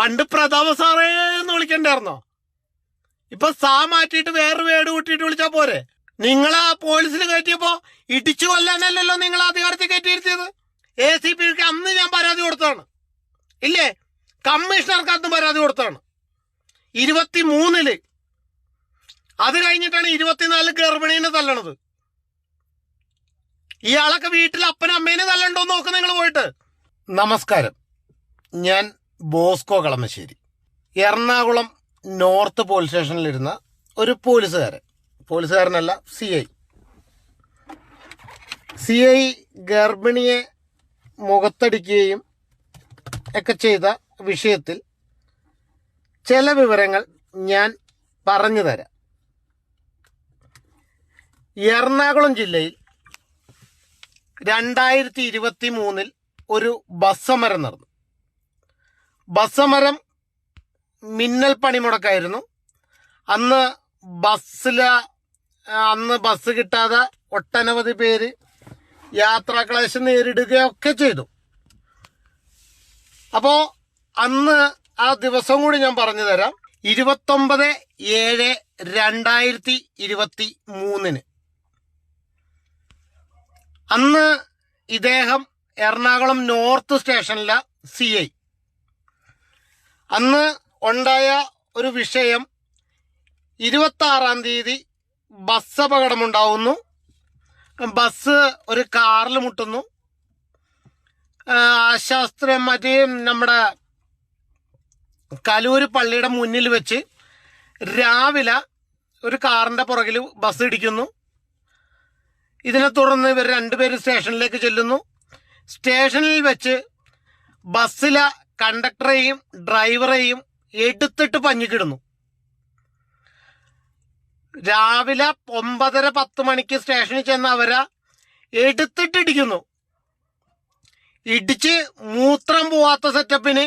പണ്ട് പ്രതാപ സാറേ എന്ന് വിളിക്കണ്ടായിരുന്നോ? ഇപ്പൊ സാ മാറ്റിയിട്ട് വേറൊരു വേട് കൂട്ടിയിട്ട് വിളിച്ചാ പോരെ? നിങ്ങൾ ആ പോലീസിൽ കയറ്റിയപ്പോ ഇടിച്ചു കൊല്ലാനല്ലല്ലോ നിങ്ങൾ അധികാരത്തിൽ കയറ്റിയിരുത്തിയത്? എ സി പിക്ക് അന്ന് ഞാൻ പരാതി കൊടുത്തതാണ്. ഇല്ലേ? കമ്മീഷണർക്ക് അന്ന് പരാതി കൊടുത്തതാണ്. ഇരുപത്തി മൂന്നിൽ അത് കഴിഞ്ഞിട്ടാണ് ഇരുപത്തിനാല് ഗർഭിണീനെ തല്ലണത്. ഇയാളൊക്കെ വീട്ടിൽ അപ്പനും അമ്മേനെ തല്ലണ്ടോ നോക്ക് നിങ്ങൾ പോയിട്ട്. നമസ്കാരം. ഞാൻ Bosco Kalamassery. Ernakulam north police സ്റ്റേഷനിലിരുന്ന ഒരു പോലീസുകാരൻ. പോലീസുകാരനല്ല സി ഐ. സി ഐ ഗർഭിണിയെ മുഖത്തടിക്കുകയും ഒക്കെ ചെയ്ത വിഷയത്തിൽ ചില വിവരങ്ങൾ ഞാൻ പറഞ്ഞു തരാം. എറണാകുളം ജില്ലയിൽ രണ്ടായിരത്തി ഇരുപത്തി മൂന്നിൽ ഒരു ബസ് സമരം നടന്നു. ബസ് സമരം മിന്നൽ പണിമുടക്കായിരുന്നു. അന്ന് ബസ്സില അന്ന് ബസ് കിട്ടാതെ ഒട്ടനവധി പേര് യാത്രാക്ലേശം നേരിടുകയൊക്കെ ചെയ്തു. അപ്പോ അന്ന് ആ ദിവസം കൂടി ഞാൻ പറഞ്ഞു തരാം. ഇരുപത്തൊമ്പത് ഏഴ് രണ്ടായിരത്തി ഇരുപത്തി മൂന്നിന്. അന്ന് ഇദ്ദേഹം എറണാകുളം നോർത്ത് സ്റ്റേഷനിലെ സി ഐ. അന്ന് ഉണ്ടായ ഒരു വിഷയം ഇരുപത്തി ആറാം തീയതി ബസ് അപകടമുണ്ടാവുന്നു. ബസ് ഒരു കാറിൽ മുട്ടുന്നു. ശാസ്ത്രം മറ്റേ നമ്മുടെ കലൂര് പള്ളിയുടെ മുന്നിൽ വെച്ച് രാവിലെ ഒരു കാറിന്റെ പുറകിൽ ബസ് ഇടിക്കുന്നു. ഇതിനെ തുടർന്ന് ഇവർ രണ്ടുപേരും സ്റ്റേഷനിലേക്ക് ചെല്ലുന്നു. സ്റ്റേഷനിൽ വെച്ച് ബസ്സിലെ കണ്ടക്ടറെയും ഡ്രൈവറെയും എടുത്തിട്ട് പഞ്ഞിക്കിടുന്നു. രാവിലെ ഒമ്പതര പത്ത് മണിക്ക് സ്റ്റേഷനിൽ ചെന്ന് അവരെ എടുത്തിട്ടിടിക്കുന്നു. ഇടിച്ച് മൂത്രം പോവാത്ത സെറ്റപ്പിന്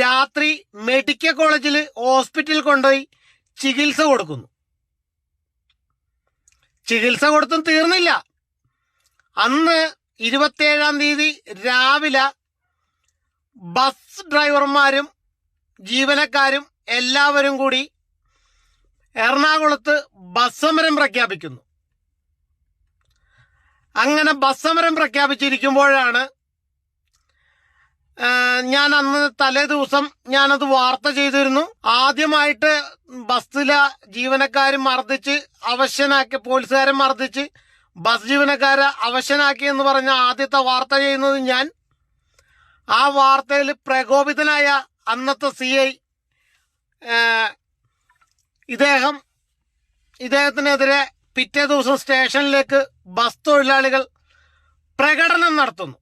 രാത്രി മെഡിക്കൽ കോളേജിൽ ഹോസ്പിറ്റൽ കൊണ്ടുപോയി ചികിത്സ കൊടുക്കുന്നു. ചികിത്സ കൊടുത്തും തീർന്നില്ല. അന്ന് ഇരുപത്തിയേഴാം തീയതി രാവിലെ ബസ് ഡ്രൈവർമാരും ജീവനക്കാരും എല്ലാവരും കൂടി എറണാകുളത്ത് ബസ് സമരം പ്രഖ്യാപിക്കുന്നു. അങ്ങനെ ബസ് സമരം പ്രഖ്യാപിച്ചിരിക്കുമ്പോഴാണ് ഞാൻ അന്ന് തലേ ദിവസം ഞാനത് വാർത്ത ചെയ്തിരുന്നു. ആദ്യമായിട്ട് ബസ്സിലെ ജീവനക്കാരെ മർദ്ദിച്ച് അവശനാക്കി പോലീസുകാരെ മർദ്ദിച്ച് ബസ് ജീവനക്കാരെ അവശനാക്കി എന്ന് പറഞ്ഞ ആദ്യത്തെ വാർത്ത ചെയ്യുന്നത് ഞാൻ ആ വാർത്തയിൽ പ്രകോപിതനായ അന്നത്തെ സി ഐ ഇദ്ദേഹം ഇദ്ദേഹത്തിനെതിരെ പിറ്റേ ദിവസം സ്റ്റേഷനിലേക്ക് ബസ് തൊഴിലാളികൾ പ്രകടനം നടത്തുന്നു.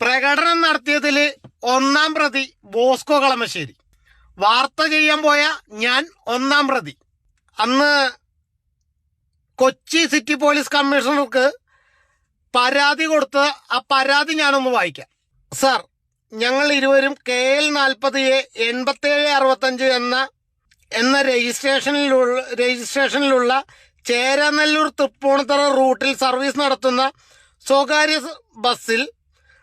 പ്രകടനം നടത്തിയതിൽ ഒന്നാം പ്രതി ബോസ്കോ കളമശ്ശേരി. വാർത്ത ചെയ്യാൻ പോയ ഞാൻ ഒന്നാം പ്രതി. അന്ന് കൊച്ചി സിറ്റി പോലീസ് കമ്മീഷണർക്ക് പരാതി കൊടുത്ത് ആ പരാതി ഞാനൊന്ന് വായിക്കാം. സാർ ഞങ്ങൾ ഇരുവരും കെ എൽ നാൽപ്പത് എ എൺപത്തേഴ് അറുപത്തഞ്ച് എന്ന എന്ന രജിസ്ട്രേഷനിലുള്ള രജിസ്ട്രേഷനിലുള്ള ചേരാനെല്ലൂർ തൃപ്പൂണിത്തറ റൂട്ടിൽ സർവീസ് നടത്തുന്ന സ്വകാര്യ ബസ്സിൽ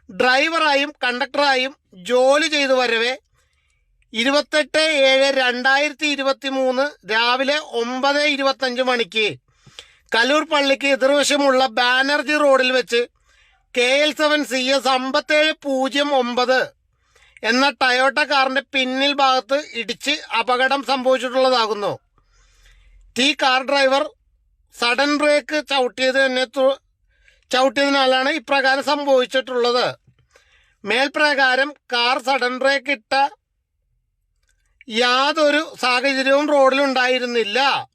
ഡ്രൈവറായും കണ്ടക്ടറായും ജോലി ചെയ്തു വരവേ ഇരുപത്തെട്ട് ഏഴ് രണ്ടായിരത്തി ഇരുപത്തി മൂന്ന് രാവിലെ ഒമ്പത് ഇരുപത്തഞ്ച് മണിക്ക്. കലൂർ പള്ളിക്ക് എതിർവശമുള്ള ബാനർജി റോഡിൽ വെച്ച് K L seven C S അമ്പത്തേഴ് പൂജ്യം ഒമ്പത് എന്ന ടയോട്ട കാറിന്റെ പിന്നിൽ ഭാഗത്ത് ഇടിച്ച് അപകടം സംഭവിച്ചിട്ടുള്ളതാകുന്നു. ടി കാർ ഡ്രൈവർ സഡൻ ബ്രേക്ക് ചവിട്ടിയത് തന്നെ ചവിട്ടിയതിനാലാണ് ഇപ്രകാരം സംഭവിച്ചിട്ടുള്ളത്. മേൽപ്രകാരം കാർ സഡൻ ബ്രേക്ക് ഇട്ട യാതൊരു സാഹചര്യവും റോഡിലുണ്ടായിരുന്നില്ല.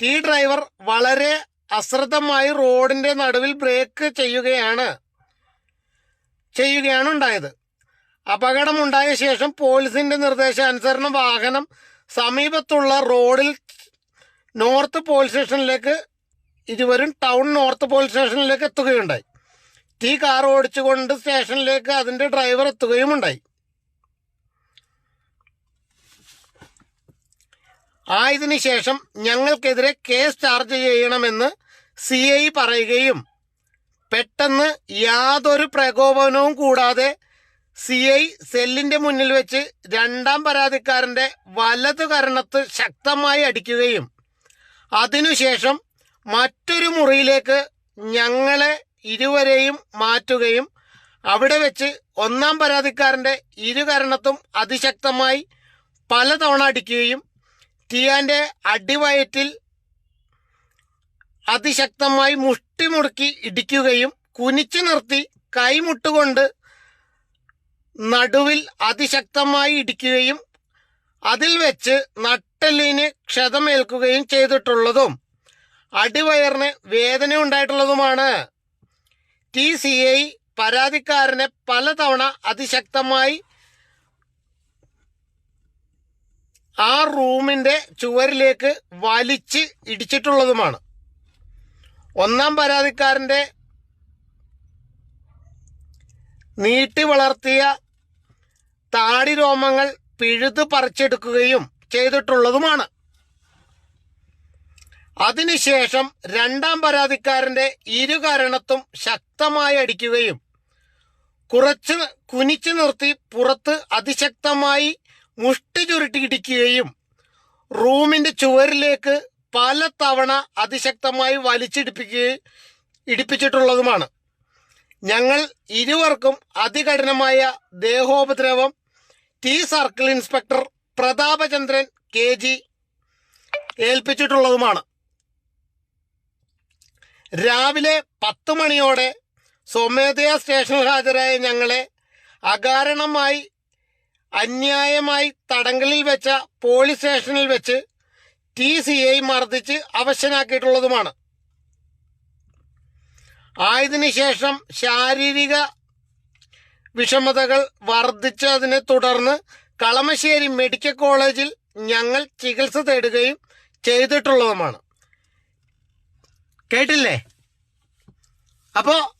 ടി ഡ്രൈവർ വളരെ അശ്രദ്ധമായി റോഡിന്റെ നടുവിൽ ബ്രേക്ക് ചെയ്യുകയാണ് ചെയ്യുകയാണ് ഉണ്ടായത്. അപകടമുണ്ടായ ശേഷം പോലീസിന്റെ നിർദ്ദേശാനുസരണം വാഹനം സമീപത്തുള്ള റോഡിൽ നോർത്ത് പോലീസ് സ്റ്റേഷനിലേക്ക് ഇരുവരും ടൗൺ നോർത്ത് പോലീസ് സ്റ്റേഷനിലേക്ക് എത്തുകയുണ്ടായി. തീ കാർ ഓടിച്ചുകൊണ്ട് സ്റ്റേഷനിലേക്ക് അതിന്റെ ഡ്രൈവർ എത്തുകയുമുണ്ടായി. ആയതിനു ശേഷം ഞങ്ങൾക്കെതിരെ കേസ് ചാർജ് ചെയ്യണമെന്ന് സി ഐ പറയുകയും പെട്ടെന്ന് യാതൊരു പ്രകോപനവും കൂടാതെ സി ഐ സെല്ലിന്റെ മുന്നിൽ വെച്ച് രണ്ടാം പരാതിക്കാരന്റെ വലതു കരണത്ത് ശക്തമായി അടിക്കുകയും അതിനുശേഷം മറ്റൊരു മുറിയിലേക്ക് ഞങ്ങളെ ഇരുവരെയും മാറ്റുകയും അവിടെ വെച്ച് ഒന്നാം പരാതിക്കാരന്റെ ഇരുകരണത്തും അതിശക്തമായി പലതവണ അടിക്കുകയും ടിയാന്റെ അടിവയറ്റിൽ അതിശക്തമായി മുഷ്ടിമുറുക്കി ഇടിക്കുകയും കുനിച്ചു നിർത്തി കൈമുട്ടുകൊണ്ട് നടുവിൽ അതിശക്തമായി ഇടിക്കുകയും അതിൽ വെച്ച് നട്ടലിന് ക്ഷതമേൽക്കുകയും ചെയ്തിട്ടുള്ളതും അടിവയറിന് വേദന ഉണ്ടായിട്ടുള്ളതുമാണ്. ടി സി ഐ പരാതിക്കാരനെ പലതവണ അതിശക്തമായി ആ റൂമിന്റെ ചുവരിലേക്ക് വലിച്ച് ഇടിച്ചിട്ടുള്ളതുമാണ്. ഒന്നാം പരാതിക്കാരന്റെ നീട്ടി വളർത്തിയ താടി രോമങ്ങൾ പിഴുതു പറിച്ചെടുക്കുകയും ചെയ്തിട്ടുള്ളതുമാണ്. അതിനുശേഷം രണ്ടാം പരാതിക്കാരന്റെ ഇരുകരണത്തും ശക്തമായി അടിക്കുകയും കുറച്ച് കുനിച്ചു നിർത്തി പുറത്ത് അതിശക്തമായി മുഷ്ടി ചുരുട്ടിയിടിക്കുകയും റൂമിന്റെ ചുവരിലേക്ക് പല തവണ അതിശക്തമായി വലിച്ചിടിപ്പിക്കുകയും ഇടിപ്പിച്ചിട്ടുള്ളതുമാണ്. ഞങ്ങൾ ഇരുവർക്കും അതികഠിനമായ ദേഹോപദ്രവം T circle inspector Prathapachandran K G ഏൽപ്പിച്ചിട്ടുള്ളതുമാണ്. രാവിലെ പത്ത് മണിയോടെ സ്വമേധയാ സ്റ്റേഷനിൽ ഹാജരായ ഞങ്ങളെ അകാരണമായി അന്യായമായി തടങ്കലിൽ വെച്ച പോലീസ് സ്റ്റേഷനിൽ വെച്ച് ടി സി ഐ മർദ്ദിച്ച് അവശനാക്കിയിട്ടുള്ളതുമാണ്. ആയതിനു ശേഷം ശാരീരിക വിഷമതകൾ വർദ്ധിച്ചതിനെ തുടർന്ന് കളമശ്ശേരി മെഡിക്കൽ കോളേജിൽ ഞങ്ങൾ ചികിത്സ തേടുകയും ചെയ്തിട്ടുള്ളതുമാണ്. കേട്ടില്ലേ? അപ്പോ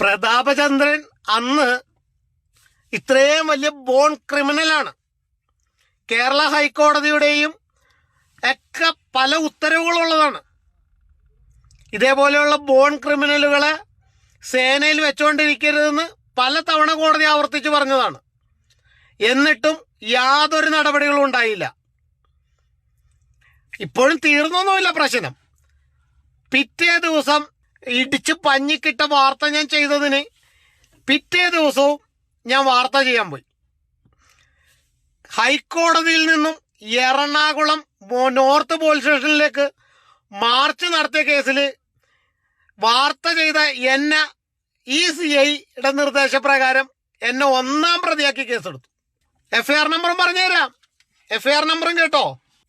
പ്രതാപചന്ദ്രൻ അന്ന് ഇത്രയും വലിയ ബോൺ ക്രിമിനലാണ്. കേരള ഹൈക്കോടതിയുടെയും ഒക്കെ പല ഉത്തരവുകളുള്ളതാണ്. ഇതേപോലെയുള്ള ബോൺ ക്രിമിനലുകളെ സേനയിൽ വെച്ചുകൊണ്ടിരിക്കരുതെന്ന് പല തവണ കോടതി ആവർത്തിച്ച് പറഞ്ഞതാണ്. എന്നിട്ടും യാതൊരു നടപടികളും ഉണ്ടായില്ല. ഇപ്പോഴും തീർന്നൊന്നുമില്ല പ്രശ്നം. പിറ്റേ ദിവസം ഇടിച്ച് പഞ്ഞിക്കിട്ട വാർത്ത ഞാൻ ചെയ്തതിന് പിറ്റേ ദിവസവും ഞാൻ വാർത്ത ചെയ്യാൻ പോയി. ഹൈക്കോടതിയിൽ നിന്നും എറണാകുളം നോർത്ത് പോലീസ് സ്റ്റേഷനിലേക്ക് മാർച്ച് നടത്തിയ കേസിൽ വാർത്ത ചെയ്ത എന്നെ ഇ സി ഐയുടെ നിർദ്ദേശപ്രകാരം എന്നെ ഒന്നാം പ്രതിയാക്കി കേസെടുത്തു. എഫ് ഐ ആർ നമ്പറും പറഞ്ഞുതരാം എഫ് ഐ ആർ നമ്പറും കേട്ടോ.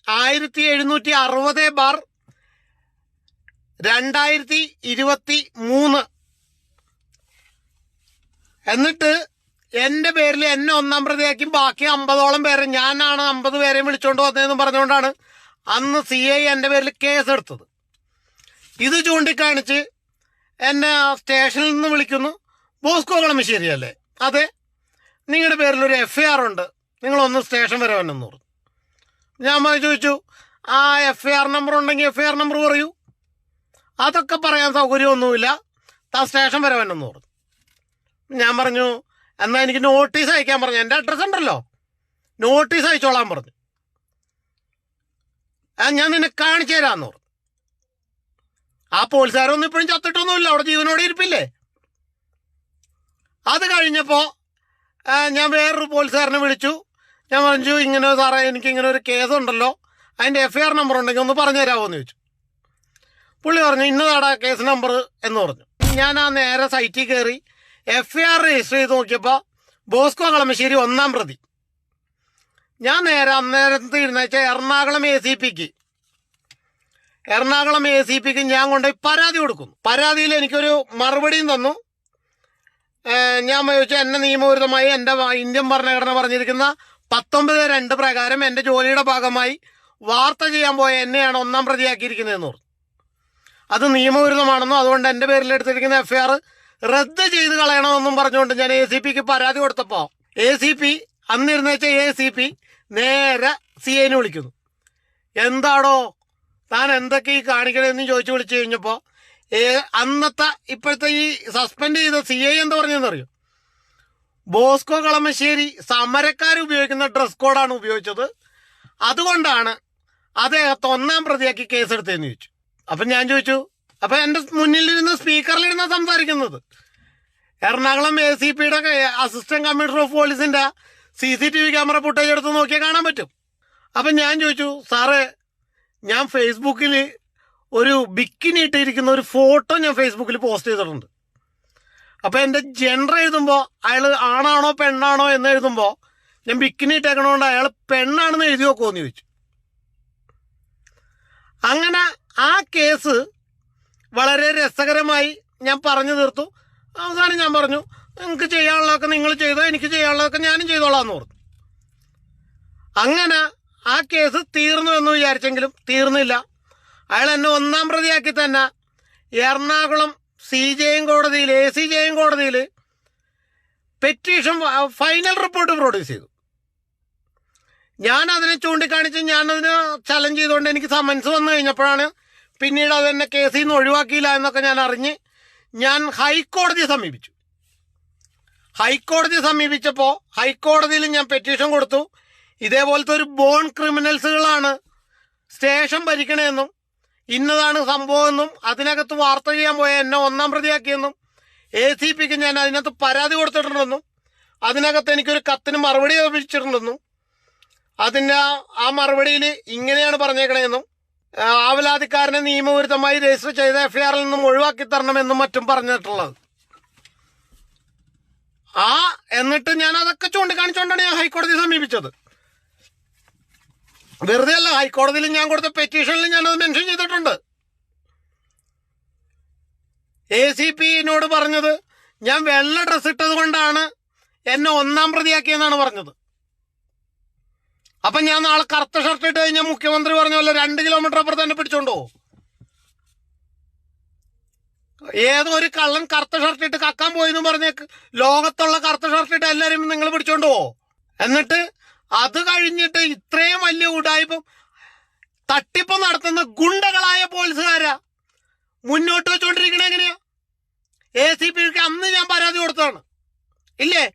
ആയിരത്തി എഴുന്നൂറ്റി അറുപത് ബാർ രണ്ടായിരത്തി ഇരുപത്തി മൂന്ന്. എന്നിട്ട് എന്റെ പേരിൽ എന്നെ ഒന്നാം പ്രതിയാക്കി ബാക്കി അമ്പതോളം പേരെ ഞാനാണ് അമ്പത് പേരെയും വിളിച്ചോണ്ട് വന്നതെന്ന് പറഞ്ഞുകൊണ്ടാണ് അന്ന് സി ഐ എന്റെ പേരിൽ കേസെടുത്തത്. ഇത് ചൂണ്ടിക്കാണിച്ച് എന്നെ സ്റ്റേഷനിൽ നിന്ന് വിളിക്കുന്നു. ബോസ്കോ കളമശ്ശേരി അല്ലേ? അതെ. നിങ്ങളുടെ പേരിൽ ഒരു എഫ് ഐ ആർ ഉണ്ട്. നിങ്ങളൊന്ന് സ്റ്റേഷൻ വരെ വന്നെന്ന് പറഞ്ഞു. ഞാൻ ചോദിച്ചു ആ എഫ് ഐ ആർ നമ്പർ ഉണ്ടെങ്കിൽ എഫ് ഐ ആർ നമ്പർ പറയൂ. അതൊക്കെ പറയാൻ സൗകര്യമൊന്നുമില്ല. താ സ്റ്റേഷൻ വരെ വന്നെന്ന് പറഞ്ഞു. ഞാൻ പറഞ്ഞു എന്നാ എനിക്ക് നോട്ടീസ് അയക്കാൻ പറഞ്ഞു. എന്റെ അഡ്രസ്സ് ഉണ്ടല്ലോ. നോട്ടീസ് അയച്ചോളാൻ പറഞ്ഞു. ആ ഞാൻ നിന്നെ കാണിച്ചു തരാമെന്ന് പറഞ്ഞു. ആ പോലീസുകാരൊന്നും ഇപ്പോഴും ചത്തിട്ടൊന്നുമില്ല. അവിടെ ജീവനോടെ ഇരിപ്പില്ലേ? അത് കഴിഞ്ഞപ്പോൾ ഞാൻ വേറൊരു പോലീസുകാരനെ വിളിച്ചു. ഞാൻ പറഞ്ഞു ഇങ്ങനെ സാറേ എനിക്ക് ഇങ്ങനെ ഒരു കേസ് ഉണ്ടല്ലോ. അതിന്റെ എഫ് ആർ നമ്പർ ഉണ്ടെങ്കിൽ ഒന്ന് പറഞ്ഞു തരാമോ എന്ന് ചോദിച്ചു. പുള്ളി പറഞ്ഞു ഇന്നതാടാ കേസ് നമ്പർ എന്ന് പറഞ്ഞു. ഞാൻ ആ നേരെ സൈറ്റിൽ കയറി എഫ് ഐ ആർ രജിസ്റ്റർ ചെയ്ത് നോക്കിയപ്പോൾ ബോസ്കോ കളമശ്ശേരി ഒന്നാം പ്രതി. ഞാൻ നേരെ അന്നേരത്ത് ഇരുന്നേച്ച എറണാകുളം എ സി പിക്ക് എറണാകുളം എ സി പിക്ക് ഞാൻ കൊണ്ടുപോയി പരാതി കൊടുക്കുന്നു. പരാതിയിൽ എനിക്കൊരു മറുപടിയും തന്നു. ഞാൻ ചോദിച്ചു എന്നെ നിയമവിരുദ്ധമായി എന്റെ ഇന്ത്യൻ ഭരണഘടന പറഞ്ഞിരിക്കുന്ന പത്തൊമ്പത് രണ്ട് പ്രകാരം എന്റെ ജോലിയുടെ ഭാഗമായി വാർത്ത ചെയ്യാൻ പോയ എന്നെയാണ് ഒന്നാം പ്രതിയാക്കിയിരിക്കുന്നതെന്ന് പറഞ്ഞു. അത് നിയമവിരുദ്ധമാണെന്നും അതുകൊണ്ട് എന്റെ പേരിൽ എടുത്തിരിക്കുന്ന എഫ് ഐ ആർ റദ്ദ് ചെയ്ത് കളയണമെന്നും പറഞ്ഞുകൊണ്ട് ഞാൻ എ സി പിക്ക് പരാതി കൊടുത്തപ്പോൾ എ സി പി അന്നിരുന്ന എ സി പി നേരെ സി ഐനെ വിളിക്കുന്നു. എന്താടോ താൻ എന്തൊക്കെ ഈ കാണിക്കണമെന്ന് ചോദിച്ചു വിളിച്ചു കഴിഞ്ഞപ്പോൾ അന്നത്തെ ഇപ്പോഴത്തെ ഈ സസ്പെൻഡ് ചെയ്ത സി ഐ എന്താ പറഞ്ഞതെന്നറിയോ? ബോസ്കോ കളമശ്ശേരി സമരക്കാർ ഉപയോഗിക്കുന്ന ഡ്രസ് കോഡാണ് ഉപയോഗിച്ചത്. അതുകൊണ്ടാണ് അദ്ദേഹത്തെ ഒന്നാം പ്രതിയാക്കി കേസെടുത്തതെന്ന് ചോദിച്ചു. അപ്പം ഞാൻ ചോദിച്ചു അപ്പം എന്റെ മുന്നിലിരുന്ന് സ്പീക്കറിലിരുന്ന സംസാരിക്കുന്നത്. എറണാകുളം എ സി പിയുടെ അസിസ്റ്റന്റ് കമ്മീഷണർ ഓഫ് പോലീസിന്റെ C C T V camera footage എടുത്ത് നോക്കിയാൽ കാണാൻ പറ്റും. അപ്പം ഞാൻ ചോദിച്ചു സാറേ ഞാൻ ഫേസ്ബുക്കിൽ ഒരു ബിക്കിനി ഇട്ടിരിക്കുന്ന ഒരു ഫോട്ടോ ഞാൻ ഫേസ്ബുക്കിൽ പോസ്റ്റ് ചെയ്തിട്ടുണ്ട്. അപ്പോൾ എന്റെ ജെൻഡർ എഴുതുമ്പോൾ അയാൾ ആണാണോ പെണ്ണാണോ എന്ന് എഴുതുമ്പോൾ ഞാൻ ബിക്കിനി ഇട്ടേക്കണോണ്ട് അയാൾ പെണ്ണാണെന്ന് എഴുതി നോക്കുമോ എന്ന് ചോദിച്ചു. അങ്ങനെ ആ കേസ് വളരെ രസകരമായി ഞാൻ പറഞ്ഞു തീർത്തു. അവസാനം ഞാൻ പറഞ്ഞു നിങ്ങൾക്ക് ചെയ്യാനുള്ളതൊക്കെ നിങ്ങൾ ചെയ്തോ എനിക്ക് ചെയ്യാനുള്ളതൊക്കെ ഞാനും ചെയ്തോളാം എന്ന് പറഞ്ഞു അങ്ങനെ ആ കേസ് തീർന്നു എന്ന് വിചാരിച്ചെങ്കിലും തീർന്നില്ല. അയാൾ എന്നെ ഒന്നാം പ്രതിയാക്കി തന്നെ എറണാകുളം സി ജെയും കോടതിയിൽ എ സി ജെയും കോടതിയിൽ പെറ്റീഷൻ ഫൈനൽ റിപ്പോർട്ട് പ്രൊഡ്യൂസ് ചെയ്തു. ഞാൻ അതിനെ ചൂണ്ടിക്കാണിച്ച് ഞാനതിന് ചലഞ്ച് ചെയ്തുകൊണ്ട് എനിക്ക് സമൻസ് വന്നു കഴിഞ്ഞപ്പോഴാണ് പിന്നീട് അതെന്നെ കേസിൽ നിന്ന് ഒഴിവാക്കിയില്ല എന്നൊക്കെ ഞാൻ അറിഞ്ഞ് ഞാൻ ഹൈക്കോടതിയെ സമീപിച്ചു. ഹൈക്കോടതിയെ സമീപിച്ചപ്പോൾ ഹൈക്കോടതിയിൽ ഞാൻ പെറ്റീഷൻ കൊടുത്തു. ഇതേപോലത്തെ ഒരു ബോൺ ക്രിമിനൽസുകളാണ് സ്റ്റേഷൻ ഭരിക്കണമെന്നും ഇന്നതാണ് സംഭവമെന്നും അതിനകത്ത് വാർത്ത ചെയ്യാൻ പോയ എന്നെ ഒന്നാം പ്രതിയാക്കിയെന്നും എ സി പിക്ക് ഞാൻ അതിനകത്ത് പരാതി കൊടുത്തിട്ടുണ്ടെന്നും അതിനകത്ത് എനിക്കൊരു കത്തിന് മറുപടി ലഭിച്ചിട്ടുണ്ടെന്നും അതിന്റെ ആ- മറുപടിയിൽ ഇങ്ങനെയാണ് പറഞ്ഞേക്കണേന്നും ആവലാതിക്കാരനെ നിയമവിരുദ്ധമായി രജിസ്റ്റർ ചെയ്ത എഫ്ഐആറിൽ നിന്നും ഒഴിവാക്കി തരണമെന്നും മറ്റും പറഞ്ഞിട്ടുള്ളത്. ആ എന്നിട്ട് ഞാൻ അതൊക്കെ ചൂണ്ടിക്കാണിച്ചുകൊണ്ടാണ് ഞാൻ ഹൈക്കോടതിയെ സമീപിച്ചത്. വെറുതെ അല്ല ഹൈക്കോടതിയിൽ ഞാൻ കൊടുത്ത പെറ്റീഷനിൽ അത് മെൻഷൻ ചെയ്തിട്ടുണ്ട്. എ സി പിന്നോട് പറഞ്ഞത് ഞാൻ വെള്ള ഡ്രസ്സ് ഇട്ടത് കൊണ്ടാണ് എന്നെ ഒന്നാം പ്രതിയാക്കിയെന്നാണ് പറഞ്ഞത്. അപ്പൊ ഞാൻ നാളെ കറുത്ത ഷർട്ട് ഇട്ട് കഴിഞ്ഞാൽ മുഖ്യമന്ത്രി പറഞ്ഞ പോലെ രണ്ട് കിലോമീറ്റർ അപ്പുറത്ത് തന്നെ പിടിച്ചോണ്ടോ? ഏതോ ഒരു കള്ളൻ കറുത്ത ഷർട്ട് ഇട്ട് കക്കാൻ പോയി എന്ന് ലോകത്തുള്ള കറുത്ത ഷർട്ട് ഇട്ട് എല്ലാരും നിങ്ങൾ പിടിച്ചോണ്ടോ? എന്നിട്ട് അത് കഴിഞ്ഞിട്ട് ഇത്രയും വലിയ ഉടായ്പം തട്ടിപ്പ് നടത്തുന്ന ഗുണ്ടകളായ പോലീസുകാരാ. മുന്നോട്ട് വെച്ചോണ്ടിരിക്കണ എങ്ങനെയാ? എ സി പിക്ക് അന്ന് ഞാൻ പരാതി കൊടുത്തതാണ്. ഇല്ലേ?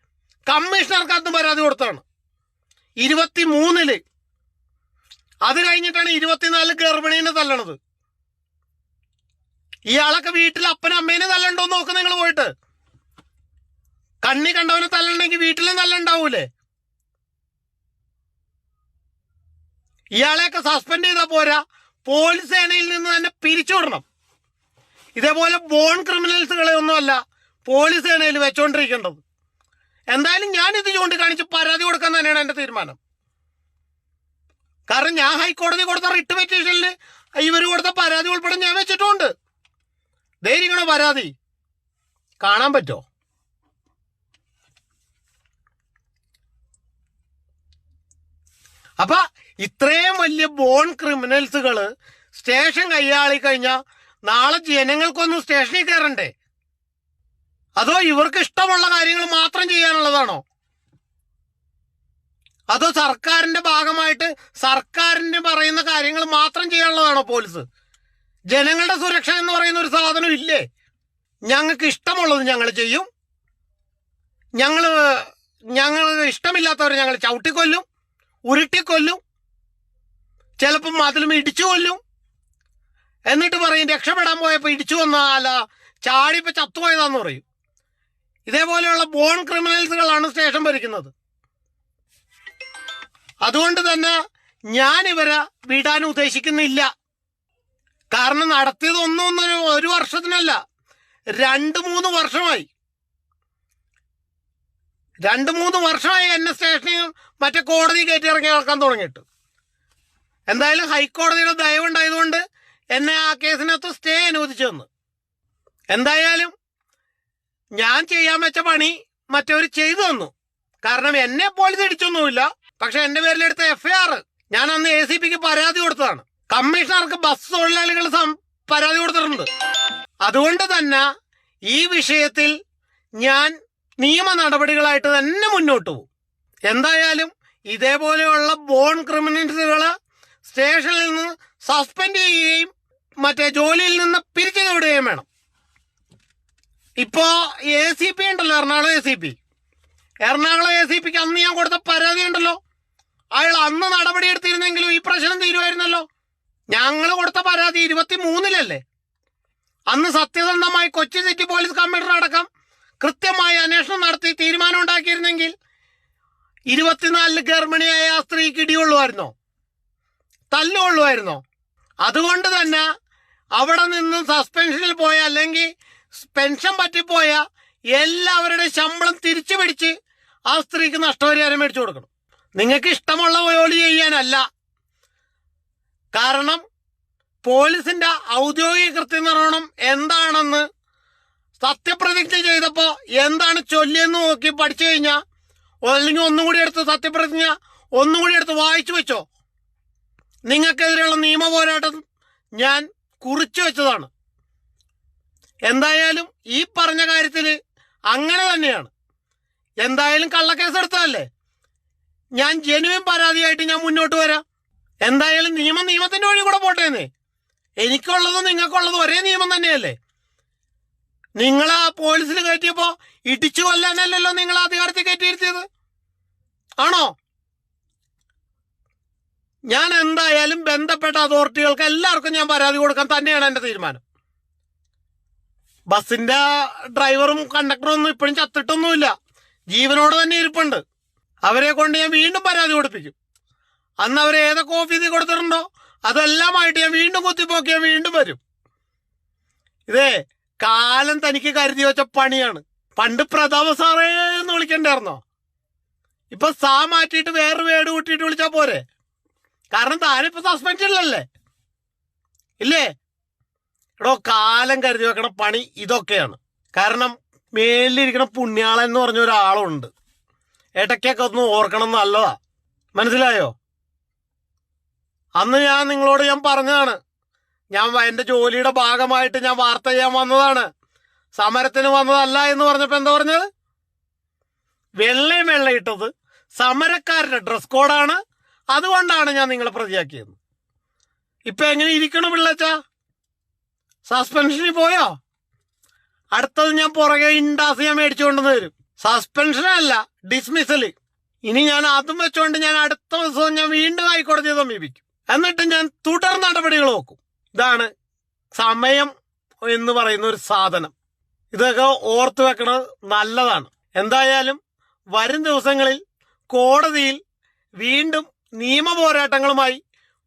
കമ്മീഷണർക്ക് അന്ന് പരാതി കൊടുത്തതാണ്. ഇരുപത്തി മൂന്നിൽ അത് കഴിഞ്ഞിട്ടാണ് ഇരുപത്തിനാലിൽ ഗർഭിണീനെ തല്ലണത്. ഇയാളൊക്കെ വീട്ടിൽ അപ്പനും അമ്മേനെ തല്ലണ്ടോ നോക്ക് നിങ്ങൾ പോയിട്ട്. കണ്ണി കണ്ടവനെ തല്ലണ്ടെങ്കിൽ വീട്ടിലും തല്ലണ്ടാവൂലേ? ഇയാളെയൊക്കെ സസ്പെൻഡ് ചെയ്താൽ പോരാ. പോലീസ് സേനയിൽ നിന്ന് തന്നെ പിരിച്ചുവിടണം. ഇതേപോലെ ബോൺ ക്രിമിനൽസുകളെ ഒന്നുമല്ല പോലീസ് സേനയിൽ വെച്ചോണ്ടിരിക്കേണ്ടത്. എന്തായാലും ഞാൻ ഇത് ചൂണ്ടിക്കാണിച്ച് പരാതി കൊടുക്കാൻ തന്നെയാണ് എന്റെ തീരുമാനം. കാരണം ഞാൻ ഹൈക്കോടതി കൊടുത്ത റിട്ട് പെറ്റീഷനിൽ ഇവർ കൊടുത്ത പരാതി ഉൾപ്പെടെ ഞാൻ വെച്ചിട്ടുണ്ട്. ധൈര്യങ്ങളോ പരാതി. കാണാൻ പറ്റോ? അപ്പൊ ഇത്രയും വലിയ ബോൺ ക്രിമിനൽസുകൾ സ്റ്റേഷൻ കൈയാളി കഴിഞ്ഞാൽ നാളെ ജനങ്ങൾക്കൊന്നും സ്റ്റേഷനിൽ കയറണ്ടേ അതോ ഇവർക്ക് ഇഷ്ടമുള്ള കാര്യങ്ങൾ മാത്രം ചെയ്യാനുള്ളതാണോ? അതോ സർക്കാരിന്റെ ഭാഗമായിട്ട് സർക്കാരിന് പറയുന്ന കാര്യങ്ങൾ മാത്രം ചെയ്യാനുള്ളതാണോ പോലീസ്? ജനങ്ങളുടെ സുരക്ഷ എന്ന് പറയുന്ന ഒരു സാധനം ഇല്ലേ? ഞങ്ങൾക്ക് ഇഷ്ടമുള്ളത് ഞങ്ങൾ ചെയ്യും. ഞങ്ങൾ ഞങ്ങൾ ഇഷ്ടമില്ലാത്തവരെ ഞങ്ങൾ ചവിട്ടിക്കൊല്ലും ഉരുട്ടിക്കൊല്ലും ചിലപ്പം മതിലും ഇടിച്ചു കൊല്ലും. എന്നിട്ട് പറയും രക്ഷപ്പെടാൻ പോയപ്പോൾ ഇടിച്ചു വന്നാല ചാടിപ്പോൾ ചാടിപ്പോ ചത്തുപോയതാന്ന് പറയും. ഇതേപോലെയുള്ള ബോൺ ക്രിമിനൽസുകളാണ് സ്റ്റേഷൻ ഭരിക്കുന്നത്. അതുകൊണ്ട് തന്നെ ഞാൻ ഇവരെ വിടാൻ ഉദ്ദേശിക്കുന്നില്ല. കാരണം നടത്തിയത് ഒന്നും ഒരു വർഷത്തിനല്ല. രണ്ട് മൂന്ന് വർഷമായി. രണ്ട് മൂന്ന് വർഷമായി എന്നെ സ്റ്റേഷനിൽ മറ്റേ കോടതി കയറ്റി ഇറങ്ങി നടക്കാൻ തുടങ്ങിയിട്ട്. എന്തായാലും ഹൈക്കോടതിയുടെ ദയവുണ്ടായതുകൊണ്ട് എന്നെ ആ കേസിനകത്ത് സ്റ്റേ അനുവദിച്ചു തന്നു. എന്തായാലും ഞാൻ ചെയ്യാൻ വെച്ച പണി മറ്റവർ ചെയ്തു തന്നു. കാരണം എന്നെ പോലീസ് ഇടിച്ചൊന്നുമില്ല. പക്ഷെ എന്റെ പേരിലെടുത്ത എഫ്ഐആർ ഞാൻ അന്ന് എ സി പിക്ക് പരാതി കൊടുത്തതാണ്. കമ്മീഷണർക്ക് ബസ് തൊഴിലാളികൾ പരാതി കൊടുത്തിട്ടുണ്ട്. അതുകൊണ്ട് തന്നെ ഈ വിഷയത്തിൽ ഞാൻ നിയമ നടപടികളായിട്ട് തന്നെ മുന്നോട്ട് പോകും. എന്തായാലും ഇതേപോലെയുള്ള ബോൺ ക്രിമിനൽസുകളെ സ്റ്റേഷനിൽ നിന്ന് സസ്പെൻഡ് ചെയ്യുകയും മറ്റേ ജോലിയിൽ നിന്ന് പിരിച്ചു വിടുകയും വേണം. ഇപ്പോ എ സി പി ഉണ്ടല്ലോ Ernakulam A C P Ernakulam A C പിക്ക് അന്ന് ഞാൻ കൊടുത്ത പരാതി ഉണ്ടല്ലോ. അയാൾ അന്ന് നടപടി എടുത്തിരുന്നെങ്കിലും ഈ പ്രശ്നം തീരുമായിരുന്നല്ലോ. ഞങ്ങൾ കൊടുത്ത പരാതി ഇരുപത്തി മൂന്നിലല്ലേ അന്ന് സത്യസന്ധമായി കൊച്ചി സിറ്റി പോലീസ് കമ്മീഷണർ അടക്കം കൃത്യമായി അന്വേഷണം നടത്തി തീരുമാനം ഉണ്ടാക്കിയിരുന്നെങ്കിൽ ഇരുപത്തിനാലിൽ ഗർഭിണിയായ ആ സ്ത്രീക്ക് ഇടിയുള്ളുമായിരുന്നോ തല്ലുകൊള്ളുമായിരുന്നോ? അതുകൊണ്ട് തന്നെ അവിടെ നിന്നും സസ്പെൻഷനിൽ പോയ അല്ലെങ്കിൽ പെൻഷൻ പറ്റിപ്പോയ എല്ലാവരുടെ ശമ്പളം തിരിച്ചു പിടിച്ച് ആ സ്ത്രീക്ക് നഷ്ടപരിഹാരം മേടിച്ചു കൊടുക്കണം. നിങ്ങൾക്ക് ഇഷ്ടമുള്ള ജോലി ചെയ്യാനല്ല. കാരണം പോലീസിന്റെ ഔദ്യോഗിക കൃത്യനിർവഹണം എന്താണെന്ന് സത്യപ്രതിജ്ഞ ചെയ്തപ്പോൾ എന്താണ് ചൊല്ലിയെന്ന് നോക്കി പഠിച്ചു കഴിഞ്ഞാൽ അല്ലെങ്കിൽ ഒന്നും കൂടി എടുത്ത് സത്യപ്രതിജ്ഞ ഒന്നും കൂടി എടുത്ത് വായിച്ചു വെച്ചോ. നിങ്ങൾക്കെതിരെയുള്ള നിയമ പോരാട്ടം ഞാൻ കുറിച്ചു വെച്ചതാണ്. എന്തായാലും ഈ പറഞ്ഞ കാര്യത്തിൽ അങ്ങനെ തന്നെയാണ്. എന്തായാലും കള്ളക്കേസ് എടുത്തതല്ലേ ഞാൻ ജനുവിൻ പരാതിയായിട്ട് ഞാൻ മുന്നോട്ട് വരാം. എന്തായാലും നിയമം നിയമത്തിന്റെ വഴി കൂടെ പോട്ടേന്നേ. എനിക്കുള്ളതും നിങ്ങൾക്കുള്ളതും ഒരേ നിയമം തന്നെയല്ലേ? നിങ്ങൾ ആ പോലീസിൽ കയറ്റിയപ്പോൾ ഇടിച്ചു കൊല്ലാനല്ലല്ലോ നിങ്ങൾ അധികാരത്തിൽ കയറ്റിയിരുത്തിയത്? ആണോ? ഞാൻ എന്തായാലും ബന്ധപ്പെട്ട അതോറിറ്റികൾക്ക് എല്ലാവർക്കും ഞാൻ പരാതി കൊടുക്കാൻ തന്നെയാണ് എന്റെ തീരുമാനം. ബസിന്റെ ഡ്രൈവറും കണ്ടക്ടറും ഒന്നും ഇപ്പോഴും ചത്തിട്ടൊന്നുമില്ല. ജീവനോട് തന്നെ ഇരിപ്പുണ്ട്. അവരെ കൊണ്ട് ഞാൻ വീണ്ടും പരാതി കൊടുപ്പിക്കും. അന്ന് അവർ ഏതൊക്കെ ഓഫീസിൽ കൊടുത്തിട്ടുണ്ടോ അതെല്ലാമായിട്ട് ഞാൻ വീണ്ടും കുത്തിപ്പോക്കി ഞാൻ വീണ്ടും വരും. ഇതേ കാലം തനിക്ക് കരുതി വെച്ച പണിയാണ്. പണ്ട് പ്രതാപ സാറേ എന്ന് വിളിക്കണ്ടായിരുന്നോ? ഇപ്പൊ സാ മാറ്റിയിട്ട് വേറെ വേട് കൂട്ടിയിട്ട് വിളിച്ചാ പോരെ? കാരണം താനിപ്പോ സസ്പെൻഷനിലല്ലേ ഇല്ലേ? എടോ കാലം കരുതി വെക്കണ പണി ഇതൊക്കെയാണ്. കാരണം മേലിലിരിക്കണ പുണ്യാളൻ എന്ന് പറഞ്ഞ ഒരാളുണ്ട്. ഇടയ്ക്കൊക്കെ ഒന്ന് ഓർക്കണം നല്ലതാ. മനസ്സിലായോ? അന്ന് ഞാൻ നിങ്ങളോട് ഞാൻ പറഞ്ഞതാണ്. ഞാൻ എന്റെ ജോലിയുടെ ഭാഗമായിട്ട് ഞാൻ വാർത്ത ചെയ്യാൻ വന്നതാണ്. സമരത്തിന് വന്നതല്ല എന്ന് പറഞ്ഞപ്പോൾ എന്താ പറഞ്ഞത്? വെള്ളയും വെള്ളയിട്ടത് സമരക്കാരുടെ ഡ്രസ് കോഡാണ്. അതുകൊണ്ടാണ് ഞാൻ നിങ്ങളെ പ്രതിയാക്കിയത്. ഇപ്പൊ എങ്ങനെ ഇരിക്കണം പിള്ളച്ച? സസ്പെൻഷനിൽ പോയോ? അടുത്തത് ഞാൻ പുറകെ ഇൻഡാസ് ഞാൻ മേടിച്ചുകൊണ്ടെന്ന് വരും സസ്പെൻഷനല്ല ഡിസ്മിസൽ ഇനി ഞാൻ അതും വെച്ചുകൊണ്ട് ഞാൻ അടുത്ത ദിവസം ഞാൻ വീണ്ടും ഹൈക്കോടതിയെ സമീപിക്കും. എന്നിട്ട് ഞാൻ തുടർ നടപടികൾ നോക്കും. ഇതാണ് സമയം എന്ന് പറയുന്ന ഒരു സാധനം. ഇതൊക്കെ ഓർത്തു വെക്കണത് നല്ലതാണ്. എന്തായാലും വരും ദിവസങ്ങളിൽ കോടതിയിൽ വീണ്ടും നിയമ പോരാട്ടങ്ങളുമായി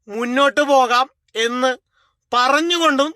മുന്നോട്ട് പോകാം എന്ന് പറഞ്ഞുകൊണ്ടും